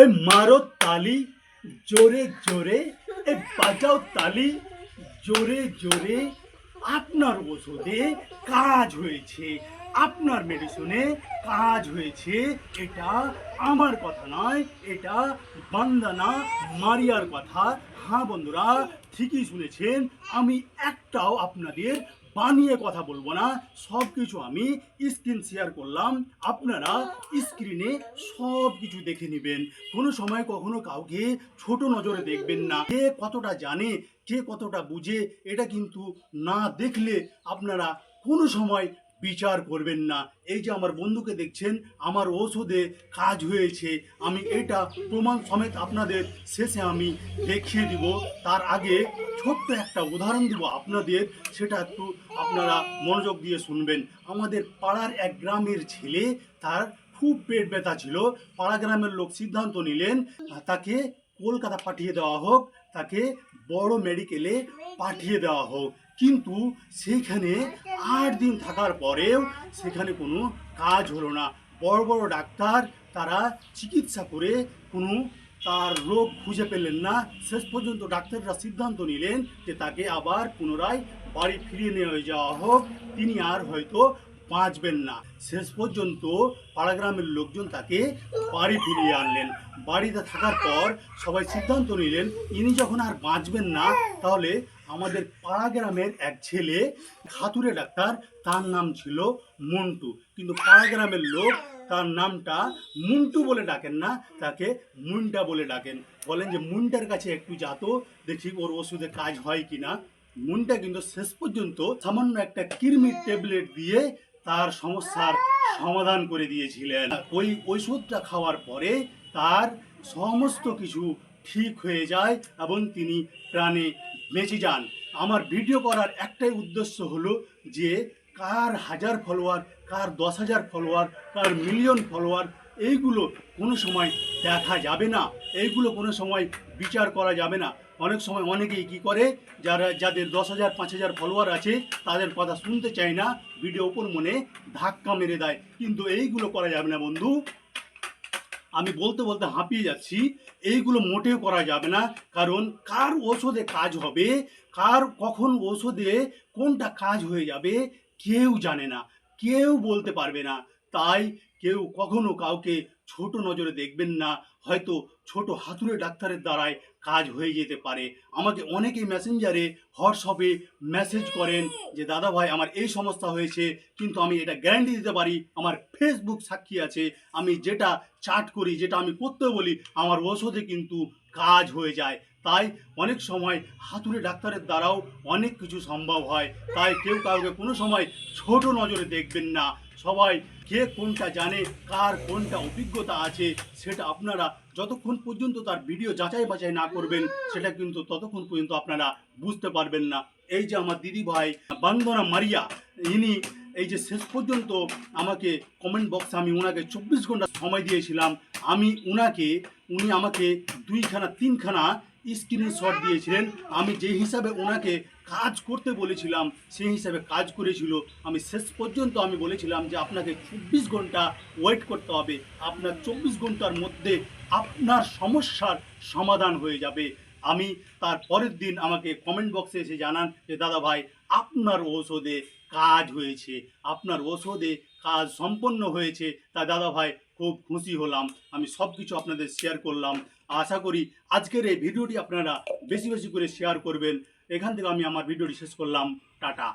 এ মারো তালি, জোরে জোরে, এ বাজাও তালি, জোরে জোরে। আপনার ওষুধে কাজ হয়েছে, আপনার মেডিসিনে কাজ হয়েছে। এটা আমার কথা নয়, এটা বান্দানা মারিয়ার কথা। হ্যাঁ বন্ধুরা, ঠিকই শুনেছেন। আমি একটাও আপনাদের বানিয়ে কথা বলব না। সব কিছু আমি স্ক্রিন শেয়ার করলাম। আপনারা স্ক্রিনে সব কিছু দেখে নেবেন। কোনো সময় কখনো কাউকে ছোট নজরে দেখবেন না। কে কতটা জানে, কে কতটা বুঝে, এটা কিন্তু না দেখলে আপনারা কোনো সময় বিচার করবেন না। এই যে আমার বন্ধুকে দেখছেন, আমার ওষুধে কাজ হয়েছে। আমি এটা প্রমাণ সমেত আপনাদের শেষে আমি দেখিয়ে দিব। তার আগে ছোট্ট একটা উদাহরণ দিব আপনাদের, সেটা একটু আপনারা মনোযোগ দিয়ে শুনবেন। আমাদের পাড়ার এক গ্রামের ছেলে, তার খুব পেট ব্যথা ছিল। পাড়া গ্রামের লোক সিদ্ধান্ত নিলেন, তাকে কলকাতা পাঠিয়ে দেওয়া হোক, তাকে বড় মেডিকেলে পাঠিয়ে দেওয়া হোক। কিন্তু সেইখানে আট দিন থাকার পরেও সেখানে কোনো কাজ হলো না। বড় বড় ডাক্তার তারা চিকিৎসা করে কোনো তার রোগ খুঁজে পেলেন না। শেষ পর্যন্ত ডাক্তাররা সিদ্ধান্ত নিলেন যে তাকে আবার পুনরায় বাড়ি ফিরিয়ে নিয়ে যাওয়া হোক। তিনি আর হয়তো বাঁচবেন না। শেষ পর্যন্ত পাড়াগ্রামের লোকজন তাকে বাড়ি ফিরিয়ে আনলেন। বাড়িতে থাকার পর সবাই সিদ্ধান্ত নিলেন, ইনি যখন আর বাঁচবেন না, তাহলে আমাদের পাড়া গ্রামের এক ছেলে হাতুড়ে ডাক্তার, তার নাম ছিল মন্টু। কিন্তু পাড়া গ্রামের লোক তার নামটা মুন্টু বলে ডাকেন না, তাকে মুন্টা বলে ডাকেন। বলেন যে মুন্টার কাছে একটু যাতো দেখি ওর ওষুধে কাজ হয় কিনা। মুন্টা কিন্তু শেষ পর্যন্ত সামান্য একটা কৃমির ট্যাবলেট দিয়ে তার সমস্যার সমাধান করে দিয়েছিলেন। ওই ওষুধটা খাওয়ার পরে তার সমস্ত কিছু ঠিক হয়ে যায় এবং তিনি প্রাণে বেঁচে যান। আমার ভিডিও করার একটাই উদ্দেশ্য হলো যে কার হাজার ফলোয়ার, কার দশ হাজার ফলোয়ার, কার মিলিয়ন ফলোয়ার, এইগুলো কোনো সময় দেখা যাবে না। এইগুলো কোনো সময় বিচার করা যাবে না। অনেক সময় অনেকেই কি করে, যারা, যাদের দশ হাজার, পাঁচ হাজার ফলোয়ার আছে, তাদের কথা শুনতে চায় না ভিডিও ওপর মনে ধাক্কা মেরে দেয়। কিন্তু এইগুলো করা যাবে না বন্ধু। আমি বলতে বলতে হাঁপিয়ে যাচ্ছি। এইগুলো মোটেও করা যাবে না। কারণ কার ওষুধে কাজ হবে, কার কখন ওষুধে কোনটা কাজ হয়ে যাবে, কেউ জানে না, কেউ বলতে পারবে না। তাই কেউ কখনো কাউকে ছোট নজরে দেখবেন না। হয়তো ছোট হাতুড়ে ডাক্তারের দ্বারাই কাজ হয়ে যেতে পারে। আমাকে অনেকেই মেসেঞ্জারে, হোয়াটসঅ্যাপে মেসেজ করেন যে, দাদা ভাই, আমার এই সমস্যা হয়েছে, কিন্তু আমি এটা গ্যারান্টি দিতে পারি। আমার ফেসবুক সাক্ষী আছে। আমি যেটা চাট করি, যেটা আমি করতে বলি, আমার ওষুধে কিন্তু কাজ হয়ে যায়। তাই অনেক সময় হাতুড়ে ডাক্তারের দ্বারাও অনেক কিছু সম্ভব হয়। তাই কেউ কাউকে কোনো সময় ছোট নজরে দেখবেন না। সবাই কে কোনটা জানে, কার কোনটা অভিজ্ঞতা আছে, সেটা আপনারা যতক্ষণ পর্যন্ত তার ভিডিও যাচাই বাছাই না করবেন, সেটা কিন্তু ততক্ষণ পর্যন্ত আপনারা বুঝতে পারবেন না। এই যে আমার দিদি ভাই, বন্দনা মারিয়া, ইনি এই যে শেষ পর্যন্ত আমাকে কমেন্ট বক্সে আমি ওনাকে চব্বিশ ঘণ্টা সময় দিয়েছিলাম। আমি ওনাকে উনি আমাকে দুইখানা, তিনখানা স্ক্রিনশট দিয়েছিলেন। আমি যে হিসাবে ওনাকে কাজ করতে বলেছিলাম, সেই হিসাবে কাজ করেছিল। আমি শেষ পর্যন্ত আমি বলেছিলাম যে আপনাকে চব্বিশ ঘণ্টা ওয়েট করতে হবে। আপনার চব্বিশ ঘণ্টার মধ্যে আপনার সমস্যার সমাধান হয়ে যাবে। আমি তার পরের দিন আমাকে কমেন্ট বক্সে এসে জানান যে, দাদা ভাই, আপনার ঔষধে কাজ হয়েছে। আপনার ওষুধে কাজ সম্পন্ন হয়েছে। তা দাদা ভাই খুব খুশি হলাম। আমি সব কিছু আপনাদের শেয়ার করলাম। আশা করি আজকের এই ভিডিওটি আপনারা বেশি বেশি করে শেয়ার করবেন। এখান থেকে আমি আমার ভিডিওটি শেষ করলাম। টাটা।